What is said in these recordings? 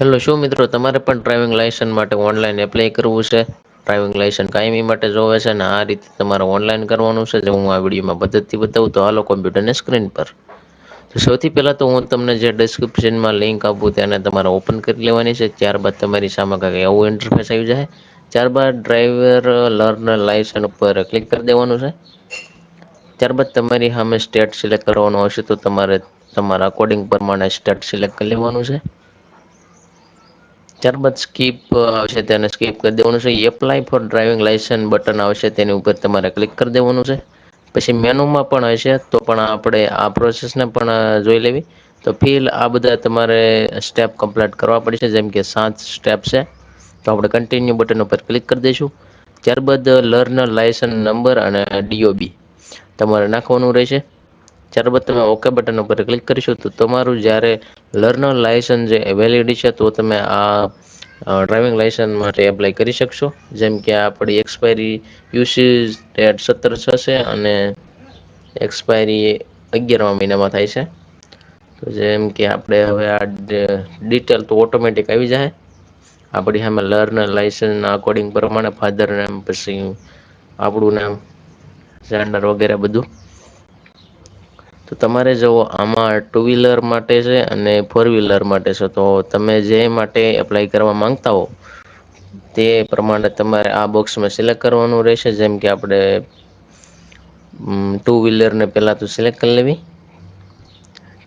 Hello શું મિત્રો? તમારે પણ ડ્રાઇવિંગ લાયસન્સ માટે ઓનલાઈન એપ્લાય કરવું છે? ડ્રાઈવિંગ લાયસન્સ કાયમી માટે જોવે છે ને? આ રીતે તમારે ઓનલાઈન કરવાનું છે જે હું આ વિડીયોમાં પદ્ધતિ બતાવું તો હાલો કોમ્પ્યુટરની સ્ક્રીન પર. તો સૌથી પહેલાં તો હું તમને જે ડિસ્ક્રિપ્શનમાં લિંક આપું તેને તમારે ઓપન કરી લેવાની છે. ત્યારબાદ તમારી સામે કંઈક એવું ઇન્ટરફેસ આવી જાય. ત્યારબાદ ડ્રાઈવર લર્ન લાયસન્સ ઉપર ક્લિક કરી દેવાનું છે. ત્યારબાદ તમારી સામે સ્ટેટ સિલેક્ટ કરવાનું હશે તો તમારે તમારા અકોર્ડિંગ પ્રમાણે સ્ટેટ સિલેક્ટ કરી લેવાનું છે. ત્યારબાદ સ્કીપ આવશે તેને સ્કીપ કરી દેવાનું છે. Apply for driving licence button આવશે, તેની ઉપર તમારે ક્લિક કરી દેવાનું છે. પછી મેનુમાં પણ હશે, તો પણ આપણે આ પ્રોસેસને પણ જોઈ લેવી. તો ફિલ આ બધા તમારે સ્ટેપ કમ્પ્લીટ કરવા પડશે, જેમ કે સાત સ્ટેપ છે. તો આપણે કન્ટિન્યુ બટન ઉપર ક્લિક કરી દઈશું. ત્યારબાદ લર્ન લાઇસન્સ નંબર અને ડીઓબી તમારે નાખવાનું રહેશે. ત્યારબાદ તમે ઓકે બટન ઉપર ક્લિક કરીશું તો તમારું જ્યારે લર્નર લાયસન્સ જે વેલિડી છે તો તમે આ ડ્રાઇવિંગ લાયસન્સ માટે એપ્લાય કરી શકશો. જેમ કે આપણી એક્સપાયરી યુસી ડેટ સત્તર થશે અને એક્સપાયરી અગિયારમા મહિનામાં થાય છે. તો જેમ કે આપણે હવે આ ડિટેલ તો ઓટોમેટિક આવી જાય. આપણી સામે લર્નર લાયસન્સના અકોર્ડિંગ પ્રમાણે ફાધર નેમ પછી આપણું નામ જેન્ડર વગેરે બધું. તો તમારે જુઓ આમાં ટુ વ્હીલર માટે છે અને ફોર વ્હીલર માટે છે, તો તમે જે માટે એપ્લાય કરવા માંગતા હો, તે પ્રમાણે તમારે આ બોક્સમાં સિલેક્ટ કરવાનું રહેશે. જેમ કે આપણે ટુ વ્હીલરને પહેલાં તો સિલેક્ટ કરી લેવી.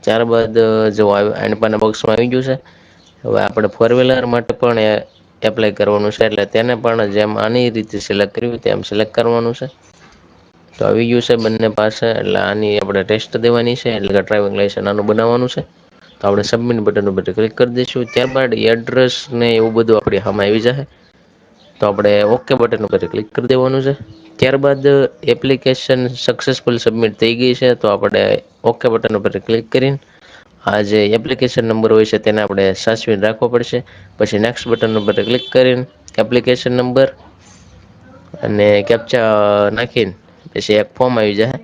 ત્યારબાદ, જો એન્ડપાના બોક્સમાં આવી ગયું છે, હવે આપણે ફોર વ્હીલર માટે પણ એપ્લાય કરવાનું છે. એટલે તેને પણ જેમ આની રીતે સિલેક્ટ કર્યું તેમ સિલેક્ટ કરવાનું છે. તો આવી ગયું છે બંને પાસે. એટલે આની આપણે ટેસ્ટ દેવાની છે. એટલે કે ડ્રાઇવિંગ લાઇસન્સ આનું બનાવવાનું છે. તો આપણે સબમિટ બટન ઉપર ક્લિક કરી દઈશું. ત્યારબાદ એડ્રેસ ને એવું બધું આપણી સામે આવી જશે. તો આપણે ઓકે બટન ઉપર ક્લિક કરી દેવાનું છે. ત્યારબાદ એપ્લિકેશન સક્સેસફુલ સબમિટ થઈ ગઈ છે. તો આપણે ઓકે બટન ઉપર ક્લિક કરીને આ જે એપ્લિકેશન નંબર હોય છે તેને આપણે સાચવીને રાખવો પડશે. પછી નેક્સ્ટ બટન ઉપર ક્લિક કરીને એપ્લિકેશન નંબર અને કેપ્ચા નાખીને પછી એક ફોર્મ આવી જાય.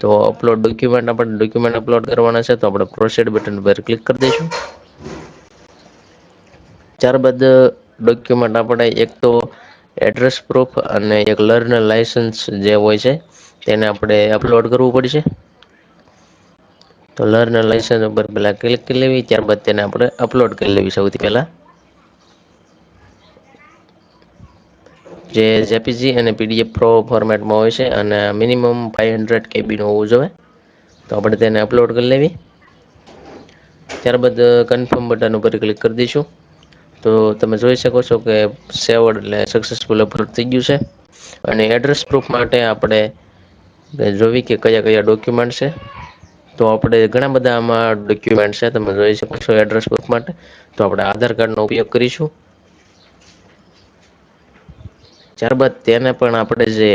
તો અપલોડ ડોક્યુમેન્ટ આપણે ડોક્યુમેન્ટ અપલોડ કરવાના છે, તો આપણે પ્રોસેડ બટન પર ક્લિક કરી દઈશું. ત્યારબાદ ડોક્યુમેન્ટ આપણે એક તો એડ્રેસ પ્રૂફ અને એક લર્નર લાયસન્સ જે હોય છે, તેને આપણે અપલોડ કરવું પડશે. તો લર્નર લાયસન્સ ઉપર પહેલાં ક્લિક કરી લેવી, ત્યારબાદ તેને આપણે અપલોડ કરી લેવી સૌથી પહેલાં. જે જેપીજી અને પીડીએફ પ્રો ફોર્મેટમાં હોય છે અને મિનિમમ ફાઇવ હંડ્રેડ કેબીનું હોવું જોઈએ. તો આપણે તેને અપલોડ કરી લેવી. ત્યારબાદ કન્ફર્મ બટન ઉપર ક્લિક કરી દઈશું. તો તમે જોઈ શકો છો કે સેવડ એટલે સક્સેસફુલ અપલોડ થઈ ગયું છે. અને એડ્રેસ પ્રૂફ માટે આપણે જોવી કે કયા કયા ડોક્યુમેન્ટ છે. તો આપણે ઘણા બધા આમાં ડોક્યુમેન્ટ છે. તમે જોઈ શકો છો એડ્રેસ પ્રૂફ માટે. તો આપણે આધાર કાર્ડનો ઉપયોગ કરીશું. ત્યારબાદ તેને પણ આપણે જે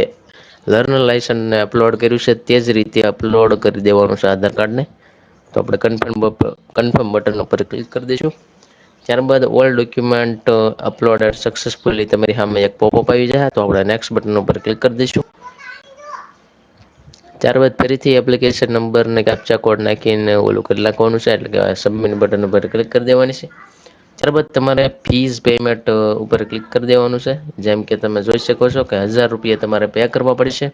લર્નર લાયસન્સને અપલોડ કર્યું છે, તે જ રીતે અપલોડ કરી દેવાનું છે આધાર કાર્ડને તો આપણે કન્ફર્મ કન્ફર્મ બટન ઉપર ક્લિક કરી દઈશું. ત્યારબાદ ઓલ ડોક્યુમેન્ટ અપલોડ સક્સેસફુલી તમારી સામે એક પોપઅપ આવી જાય, તો આપણે નેક્સ્ટ બટન ઉપર ક્લિક કરી દઈશું. ત્યારબાદ ફરીથી એપ્લિકેશન નંબરને કેપ્ચા કોડ નાખીને ઓલું કરી નાખવાનું છે, એટલે કે સબમિટ બટન ઉપર ક્લિક કરી દેવાની છે. ત્યારબાદ તમારે ફીઝ પેમેન્ટ ઉપર ક્લિક કરી દેવાનું છે. જેમ કે તમે જોઈ શકો છો કે હજાર રૂપિયા તમારે પે કરવા પડશે.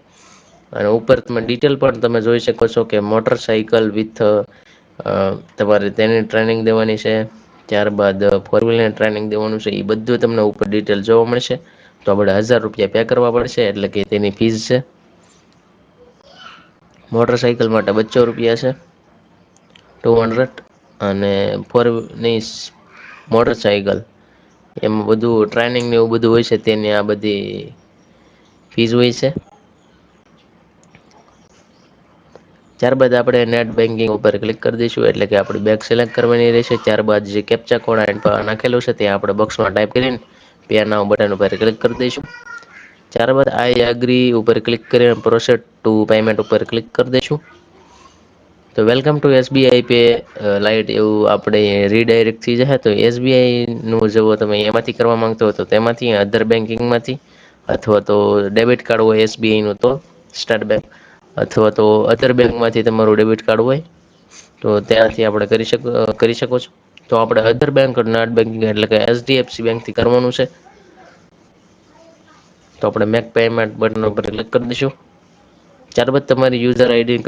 અને ઉપર તમે ડિટેલ પણ તમે જોઈ શકો છો કે મોટરસાઇકલ વિથ તમારે તેની ટ્રેનિંગ દેવાની છે. ત્યારબાદ ફોર વ્હીલરની ટ્રેનિંગ દેવાનું છે. એ બધું તમને ઉપર ડિટેલ જોવા મળશે. તો આપણે હજાર રૂપિયા પે કરવા પડશે, એટલે કે તેની ફીઝ છે. મોટરસાઇકલ માટે બચ્ચો રૂપિયા છે. ટુ હંડ્રેડ અને ફોરની મોટરસાઇકલ એમાં બધું ટ્રેનિંગ એવું બધું હોય છે, તેની આ બધી ફીઝ હોય છે. ત્યારબાદ આપણે નેટ બેન્કિંગ ઉપર ક્લિક કરી દઈશું, એટલે કે આપણી બેંક સિલેક્ટ કરવાની રહેશે. ત્યારબાદ જે કેપ્ચા કોડ નાખેલું છે, તે આપણે બોક્સમાં ટાઈપ કરીને પે નાવ બટન ઉપર ક્લિક કરી દઈશું. ત્યારબાદ આઈ એગ્રી ઉપર ક્લિક કરીને પ્રોસેસ ટુ પેમેન્ટ ઉપર ક્લિક કરી દઈશું. તો welcome to SBI pay lite એવું આપણે રીડાયરેક્ટ થઈ જશે તો એસબીઆઈનું જો તમે એમાંથી કરવા માંગતો હતો તેમાંથી અધર બેન્કિંગમાંથી અથવા તો ડેબિટ કાર્ડ હોય એસબીઆઈનું તો સ્ટેટ બેંક અથવા તો અધર બેંકમાંથી તમારું ડેબિટ કાર્ડ હોય, તો ત્યાંથી આપણે કરી શકો કરી શકો છો. તો આપણે અધર બેંક નેટ બેન્કિંગ એટલે કે એચડીએફસી બેંકથી કરવાનું છે. તો આપણે મેક પેમેન્ટ બટન ઉપર ક્લિક કરી દઈશું. ત્યારબાદ તમારી યુઝર આઈડી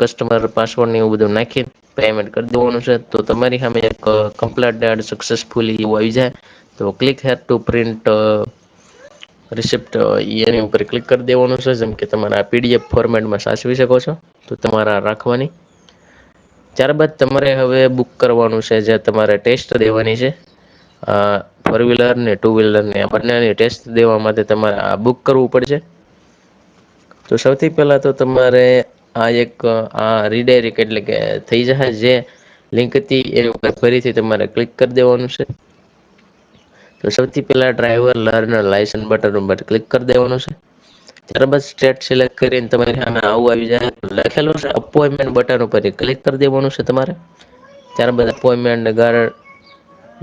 કસ્ટમર પાસવર્ડ એવું બધું નાખી પેમેન્ટ કરી દેવાનું છે. તો તમારી સામે એક કમ્પ્લીટ સક્સેસફુલી એવું આવી જાય, તો click here to print receipt એની ઉપર ક્લિક કરી દેવાનું છે. જેમ કે તમારા પીડીએફ ફોર્મેટમાં સાચવી શકો છો. તો તમારા રાખવાની. ત્યારબાદ તમારે હવે બુક કરવાનું છે, જે તમારે ટેસ્ટ દેવાની છે. ફોર વ્હીલર ને ટુ વ્હીલર ને બંનેની ટેસ્ટ દેવા માટે તમારે આ બુક કરવું પડશે. તો સૌથી પહેલાં તો તમારે આ એક, આ રીડાયરેક્ટ એટલે કે થઈ જશે જે લિંક હતી એ ઉપર ફરીથી તમારે ક્લિક કરી દેવાનું છે. તો સૌથી પહેલાં ડ્રાઈવર લર્નર લાયસન્સ બટન ઉપર ક્લિક કરી દેવાનું છે. ત્યારબાદ સ્ટેટ સિલેક્ટ કરીને તમારી સામે આવું આવી જાય. લખેલું છે અપોઇન્ટમેન્ટ બટન ઉપર ક્લિક કરી દેવાનું છે તમારે. ત્યારબાદ અપોઇન્ટમેન્ટ ગાર્ડ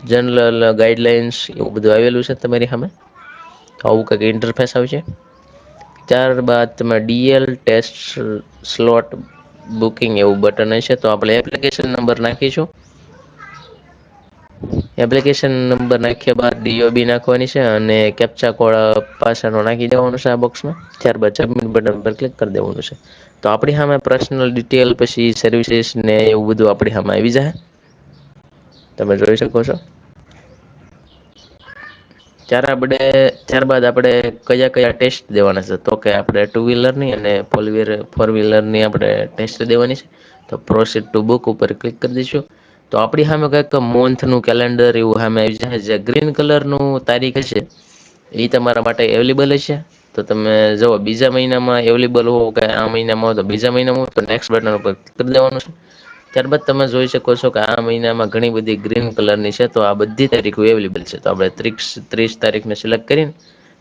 જનરલ ગાઈડલાઇન્સ એવું બધું આવેલું છે તમારી સામે. આવું કંઈક ઇન્ટરફેસ આવશે. ત્યારબાદ તમે ડીએલ ટેસ્ટ સ્લોટ બુકિંગ એવું બટન હશે, તો આપણે એપ્લિકેશન નંબર નાખીશું. એપ્લિકેશન નંબર નાખ્યા બાદ ડીઓબી નાખવાની છે અને કેપ્ચા કોડ પાછળનો નાખી દેવાનું છે આ બોક્સમાં ત્યારબાદ સબમિટ બટન પર ક્લિક કરી દેવાનું છે. તો આપણી સામે પર્સનલ ડિટેલ પછી સર્વિસીસ ને એવું બધું આપણી સામે આવી જાય તમે જોઈ શકો છો. ત્યારે આપણે, ત્યારબાદ આપણે કયા કયા ટેસ્ટ દેવાના છે? તો કે આપણે ટુ વ્હીલરની અને ફોર વ્હીલર ફોર વ્હીલરની આપણે ટેસ્ટ દેવાની છે. તો પ્રોસીડ ટુ બુક ઉપર ક્લિક કરી દઈશું. તો આપણી સામે કંઈક મંથનું કેલેન્ડર એવું સામે આવી જાય, જે ગ્રીન કલરનું તારીખ હશે એ તમારા માટે અવેલેબલ હશે. તો તમે જુઓ, બીજા મહિનામાં અવેલેબલ હો કે આ મહિનામાં તો બીજા મહિનામાં તો નેક્સ્ટ બટન ઉપર ક્લિક કરી દેવાનું છે. ત્યારબાદ તમે જોઈ શકો છો કે આ મહિનામાં ઘણી બધી ગ્રીન કલરની છે, તો આ બધી તારીખો અવેલેબલ છે. તો આપણે ત્રીસ ત્રીસ તારીખને સિલેક્ટ કરીને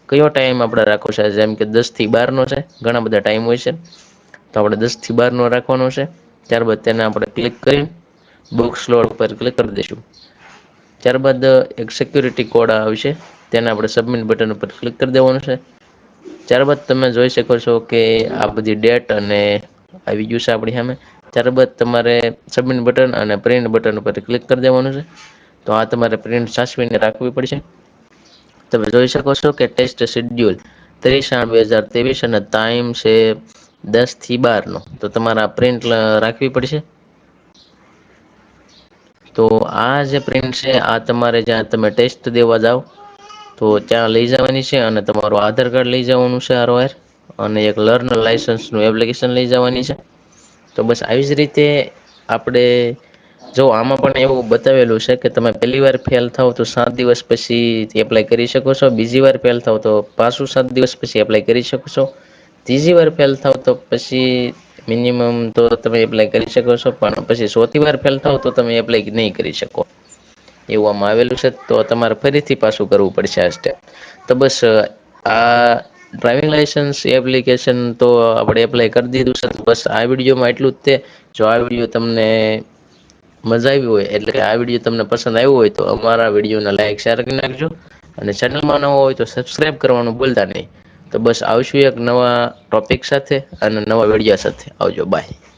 કયો ટાઈમ આપણે રાખવો છે? જેમ કે દસથી બારનો છે, ઘણા બધા ટાઈમ હોય છે. તો આપણે દસથી બારનો રાખવાનો છે. ત્યારબાદ તેને આપણે ક્લિક કરી બુક સ્લોટ પર ક્લિક કરી દઈશું. ત્યારબાદ એક સિક્યુરિટી કોડ આવશે, તેને આપણે સબમિટ બટન ઉપર ક્લિક કરી દેવાનું છે. ત્યારબાદ તમે જોઈ શકો છો કે આ બધી ડેટ અને આવી ગયું છે આપણી સામે. ત્યારબાદ તમારે સબમિટ બટન અને પ્રિન્ટ બટન ઉપર ક્લિક કરી દેવાનું છે. તો આ તમારે પ્રિન્ટ સાચવીને રાખવી પડશે. તમે જોઈ શકો છો કે ટેસ્ટ શેડ્યુલ ત્રીસ આઠ બે હજાર ત્રેવીસ અને ટાઈમ છે દસથી બારનો તો તમારે આ પ્રિન્ટ રાખવી પડશે. તો આ જે પ્રિન્ટ છે, આ તમારે જ્યાં તમે ટેસ્ટ દેવા જાઓ તો ત્યાં લઈ જવાની છે અને તમારું આધાર કાર્ડ લઈ જવાનું છે આરઓઆર અને એક લર્નર લાયસન્સનું એપ્લિકેશન લઈ જવાની છે. તો બસ આવી જ રીતે આપણે જો આમાં પણ એવું બતાવેલું છે કે તમે પહેલી વાર ફેલ થાવ તો સાત દિવસ પછી એપ્લાય કરી શકો છો. બીજી વાર ફેલ થાવ તો પાછું સાત દિવસ પછી એપ્લાય કરી શકો છો. ત્રીજી વાર ફેલ થાવ તો પછી મિનિમમ તો તમે એપ્લાય કરી શકો છો, પણ પછી ચોથી વાર ફેલ થાવ તો તમે એપ્લાય નહીં કરી શકો. એવું આમાં આવેલું છે, તો તમારે ફરીથી પાછું કરવું પડશે આ સ્ટેપ તો બસ આ ડ્રાઇવિંગ લાઇસન્સ એપ્લિકેશન તો આપણે એપ્લાય કરી દીધું છે. બસ આ વિડીયોમાં એટલું જ તે, જો આ વીડિયો તમને મજા આવી હોય, એટલે કે આ વીડિયો તમને પસંદ આવ્યો હોય, તો અમારા વિડીયોને લાઈક શેર કરી નાખજો. અને ચેનલમાં નવો હોય તો સબસ્ક્રાઇબ કરવાનું ભૂલતા નહીં. તો બસ આવશું એક નવા ટોપિક સાથે અને નવા વીડિયો સાથે. આવજો બાય